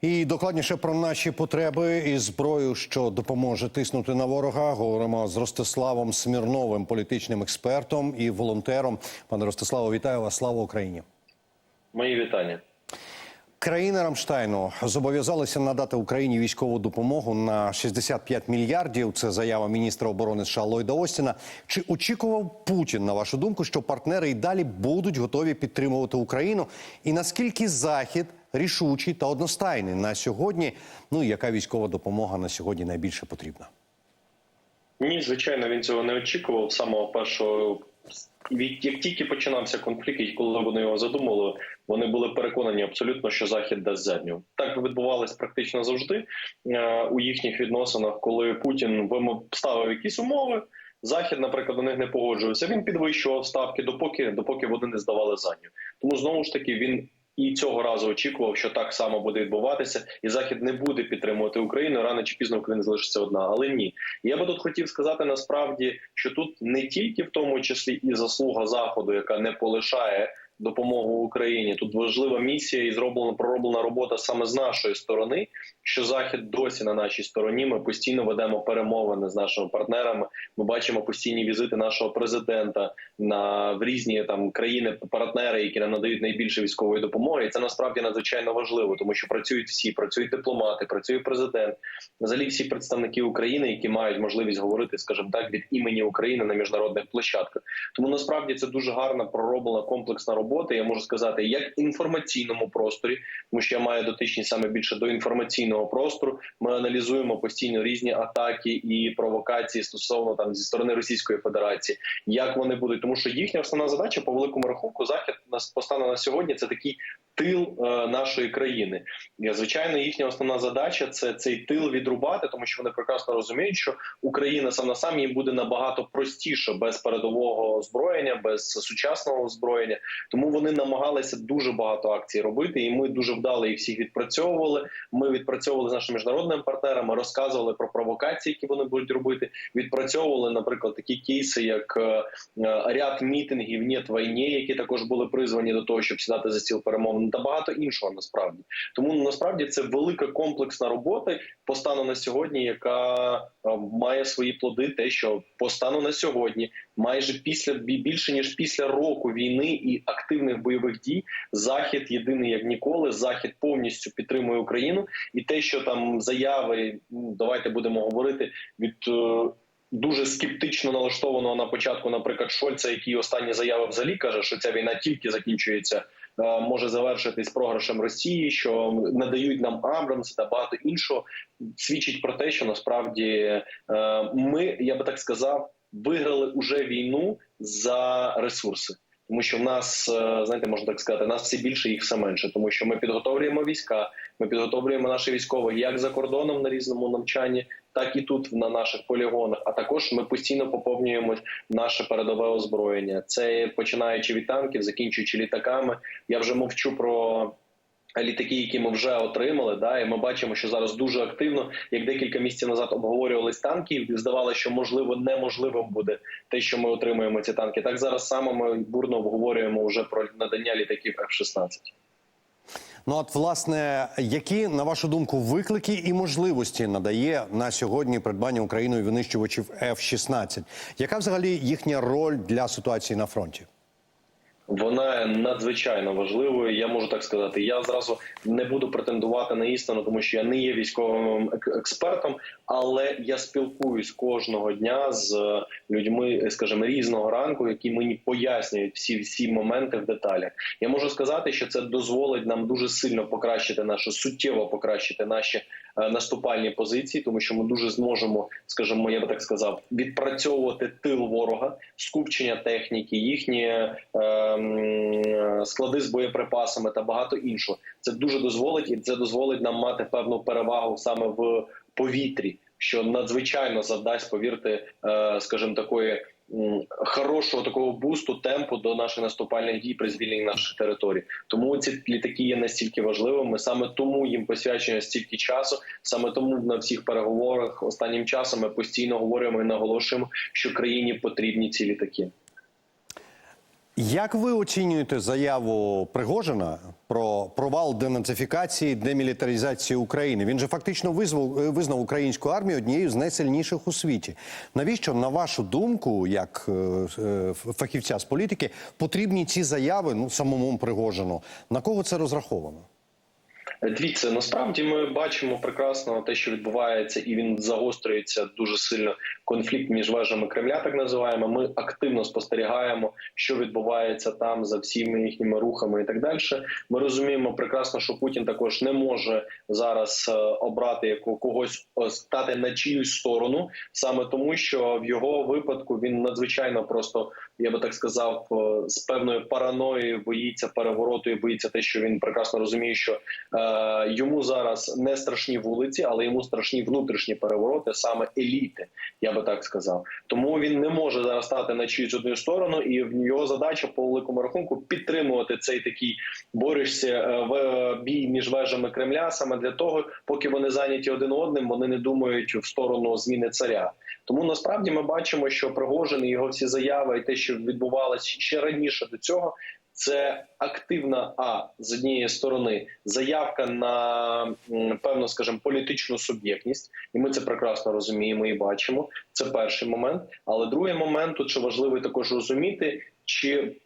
І докладніше про наші потреби і зброю, що допоможе тиснути на ворога. Говоримо з Ростиславом Смірновим, політичним експертом і волонтером. Пане Ростиславе, вітаю вас! Слава Україні! Мої вітання. Країни Рамштайну зобов'язалися надати Україні військову допомогу на 65 мільярдів. Це заява міністра оборони США Ллойда Остіна. Чи очікував Путін, на вашу думку, що партнери й далі будуть готові підтримувати Україну? І наскільки Захід рішучий та одностайний на сьогодні? Ну яка військова допомога на сьогодні найбільше потрібна? Ні, звичайно, він цього не очікував самого першого. Від як тільки починався конфлікт, і коли вони його задумали, вони були переконані абсолютно, що захід дасть задню. Так відбувалось практично завжди е, у їхніх відносинах, коли Путін ставив якісь умови. Захід, наприклад, до них не погоджувався. Він підвищував ставки, допоки допоки вони не здавали задню. Тому знову ж таки він і цього разу очікував, що так само буде відбуватися, і захід не буде підтримувати Україну. Рано чи пізно Україна залишиться одна. Але ні, я би тут хотів сказати насправді, що тут не тільки в тому числі і заслуга заходу, яка не полишає. Допомогу Україні тут важлива місія і зроблена пророблена робота саме з нашої сторони. Що захід досі на нашій стороні. Ми постійно ведемо перемовини з нашими партнерами. Ми бачимо постійні візити нашого президента на в різні там країни-партнери, які нам надають найбільше військової допомоги. І це насправді надзвичайно важливо, тому що працюють всі, працюють дипломати, працює президент, взагалі всі представники України, які мають можливість говорити, скажімо так, від імені України на міжнародних площадках. Тому насправді це дуже гарна пророблена комплексна робота. Я можу сказати, як інформаційному просторі, тому що я маю дотичність саме більше до інформаційного простору. Ми аналізуємо постійно різні атаки і провокації стосовно там зі сторони Російської Федерації, як вони будуть, тому що їхня основна задача по великому рахунку захід нас постане на сьогодні. Це такий тил е, нашої країни. Звичайно, їхня основна задача це цей тил відрубати, тому що вони прекрасно розуміють, що Україна сам на сам їм буде набагато простіше без передового озброєння, без сучасного озброєння. Тому вони намагалися дуже багато акцій робити, і ми дуже вдало їх всіх відпрацьовували. Ми відпрацьовували з нашими міжнародними партнерами, розказували про провокації, які вони будуть робити. Відпрацьовували, наприклад, такі кейси, як е, ряд мітингів «Нєт війні», які також були призвані до того, щоб сідати за стіл перемовин, та багато іншого насправді. Тому насправді це велика комплексна робота по на сьогодні, яка е, має свої плоди. Те, що по стану на сьогодні, майже після більше ніж після року війни і активних бойових дій, захід єдиний як ніколи. Захід повністю підтримує Україну, і те, що там заяви, ну давайте будемо говорити від. е, Дуже скептично налаштованого на початку, наприклад, Шольца, який останні заяви взагалі каже, що ця війна тільки закінчується, може завершитись програшем Росії, що надають нам Абрамс та багато іншого, свідчить про те, що насправді е, ми, я би так сказав, виграли уже війну за ресурси. Тому що в нас знаєте, можна так сказати, нас все більше, їх все менше, тому що ми підготовлюємо війська, ми підготовлюємо наші військові як за кордоном на різному навчанні, так і тут на наших полігонах. А також ми постійно поповнюємо наше передове озброєння. Це починаючи від танків, закінчуючи літаками. Я вже мовчу про. Літаки, які ми вже отримали, да, і ми бачимо, що зараз дуже активно, як декілька місяців назад обговорювались танки, і здавалося, що можливо неможливим буде те, що ми отримуємо ці танки. Так зараз саме ми бурно обговорюємо вже про надання літаків F-16. Ну от власне, які на вашу думку виклики і можливості надає на сьогодні придбання Україною винищувачів F-16? Яка взагалі їхня роль для ситуації на фронті? Вона надзвичайно важливою. Я можу так сказати. Я зразу не буду претендувати на істину, тому що я не є військовим експертом, але я спілкуюсь кожного дня з людьми, скажімо, різного ранку, які мені пояснюють всі всі моменти в деталях. Я можу сказати, що це дозволить нам дуже сильно покращити нашу суттєво покращити наші наступальні позиції, тому що ми дуже зможемо, скажімо, я би так сказав, відпрацьовувати тил ворога, скупчення техніки, їхні е, склади з боєприпасами та багато іншого. Це дуже дозволить, і це дозволить нам мати певну перевагу саме в повітрі, що надзвичайно завдасть, повірте, е, скажімо, такої. Хорошого такого бусту темпу до наших наступальних дій при звільненні наших територій. Тому ці літаки є настільки важливими. Саме тому їм посвячено стільки часу. Саме тому на всіх переговорах останнім часом ми постійно говоримо і наголошуємо, що країні потрібні ці літаки. Як ви оцінюєте заяву Пригожина про провал денацифікації, демілітаризації України? Він же фактично визвав, е, визнав українську армію однією з найсильніших у світі. Навіщо, на вашу думку, як е, е, фахівця з політики, потрібні ці заяви ну самому Пригожину? На кого це розраховано? Дивіться, насправді ми бачимо прекрасно те, що відбувається, і він загострюється дуже сильно. Конфлікт між вежами Кремля, так називаємо. Ми активно спостерігаємо, що відбувається там за всіми їхніми рухами і так далі. Ми розуміємо прекрасно, що Путін також не може зараз е, обрати яку когось е, стати на чиюсь сторону, саме тому, що в його випадку він надзвичайно просто, я би так сказав, е, з певною параноєю боїться перевороту і боїться те, що він прекрасно розуміє, що йому зараз не страшні вулиці, але йому страшні внутрішні перевороти, саме еліти. Я би так сказав. Тому він не може зараз стати на чиюсь одну сторону, і його задача по великому рахунку підтримувати цей такий борючся е, в е, бій між вежами Кремля, саме для того, поки вони зайняті один одним, вони не думають в сторону зміни царя. Тому насправді ми бачимо, що Пригожин і його всі заяви, і те, що відбувалося ще раніше до цього, це активна а з однієї сторони заявка на певну, скажімо, політичну суб'єктність, і ми це прекрасно розуміємо і бачимо. Це перший момент. Але другий момент тут що важливо також розуміти, чи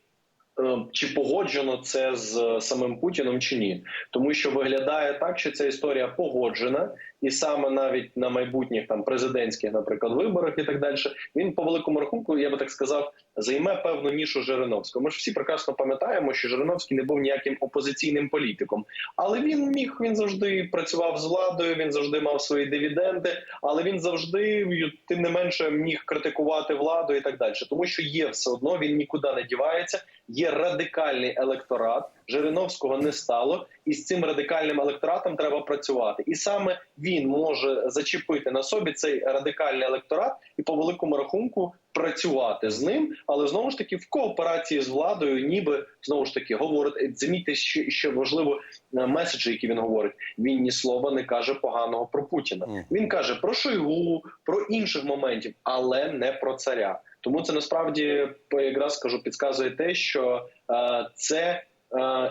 е, чи погоджено це з самим Путіном чи ні, тому що виглядає так, що ця історія погоджена, і саме навіть на майбутніх там президентських, наприклад, виборах і так далі, він по великому рахунку, я би так сказав, займе певну нішу Жириновського. Ми ж всі прекрасно пам'ятаємо, що Жириновський не був ніяким опозиційним політиком, але він міг він завжди працював з владою. Він завжди мав свої дивіденди, але він завжди тим не менше міг критикувати владу і так далі, тому що є все одно, він нікуди не дівається. Є радикальний електорат. Жириновського не стало, і з цим радикальним електоратом треба працювати. І саме він може зачепити на собі цей радикальний електорат і по великому рахунку працювати з ним, але знову ж таки в кооперації з владою, ніби знову ж таки говорить. Замітьте, що, що важливо е, меседжі, які він говорить. Він ні слова не каже поганого про Путіна. Він каже про Шойгу, про інших моментів, але не про царя. Тому це насправді якраз скажу, підказує те, що е, це е,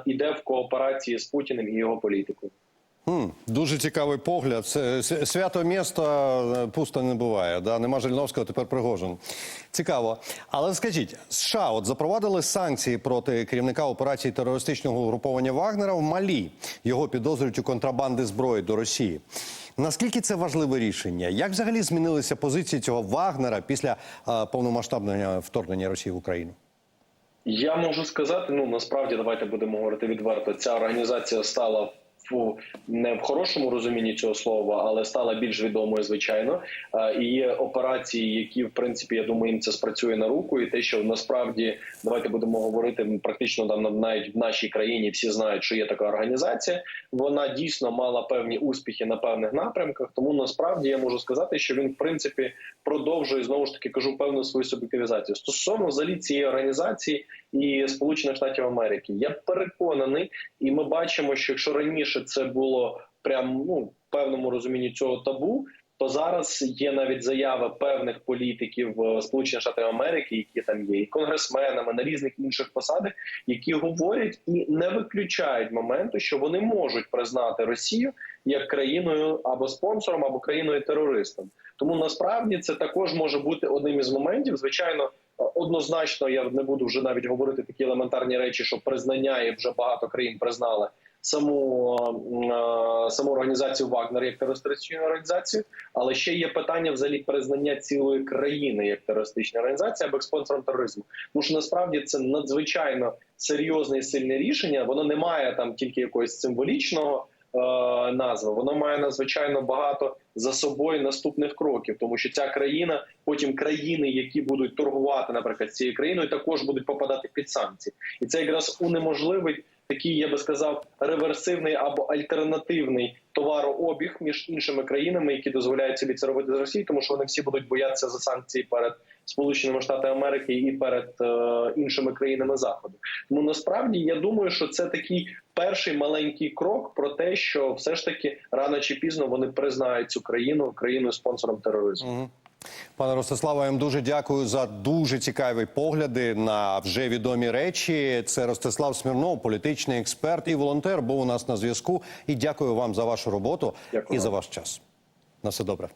іде в кооперації з Путіним і його політикою. Дуже цікавий погляд. Свято місто е, пусто не буває. Да? Нема Жириновського, тепер Пригожин. Цікаво. Але скажіть, США от запровадили санкції проти керівника операції терористичного угруповання Вагнера в Малі. Його підозрюють у контрабанди зброї до Росії. Наскільки це важливе рішення? Як взагалі змінилися позиції цього Вагнера після е, повномасштабного вторгнення Росії в Україну? Я можу сказати, ну насправді давайте будемо говорити відверто. Ця організація стала в не в хорошому розумінні цього слова, але стала більш відомою, звичайно. Е, І є операції, які в принципі я думаю, їм це спрацює на руку, і те, що насправді давайте будемо говорити практично там навіть в нашій країні всі знають, що є така організація. Вона дійсно мала певні успіхи на певних напрямках. Тому насправді я можу сказати, що він в принципі продовжує знову ж таки кажу певну свою суб'єктивізацію стосовно взагалі цієї організації і Сполучених Штатів Америки. Я переконаний, і ми бачимо, що якщо раніше це було прям ну в певному розумінні цього табу. То зараз є навіть заяви певних політиків е, Сполучених Штатів Америки, які там є, і конгресменами на різних інших посадах, які говорять і не виключають моменту, що вони можуть признати Росію як країною або спонсором, або країною терористом. Тому насправді це також може бути одним із моментів. Звичайно, однозначно я не буду вже навіть говорити такі елементарні речі, що признання і вже багато країн признали саму е, саму організацію Вагнер як терористичну організацію, але ще є питання взагалі признання цілої країни як терористична організація або спонсором тероризму. Тому що насправді це надзвичайно серйозне і сильне рішення. Воно не має там тільки якогось символічного е, назви, воно має надзвичайно багато за собою наступних кроків, тому що ця країна, потім країни, які будуть торгувати, наприклад, цією країною, також будуть попадати під санкції, і це якраз унеможливить такий, я би сказав, реверсивний або альтернативний товарообіг між іншими країнами, які дозволяють собі це робити з Росії, тому що вони всі будуть боятися за санкції перед Сполученими Штатами Америки і перед е, іншими країнами Заходу. Тому насправді я думаю, що це такий перший маленький крок про те, що все ж таки рано чи пізно вони признають цю країну країною спонсором тероризму. Мгм. Пане Ростиславе, я вам дуже дякую за дуже цікаві погляди на вже відомі речі. Це Ростислав Смірнов, політичний експерт і волонтер, був у нас на зв'язку. І дякую вам за вашу роботу Дякую і за ваш час. На все добре.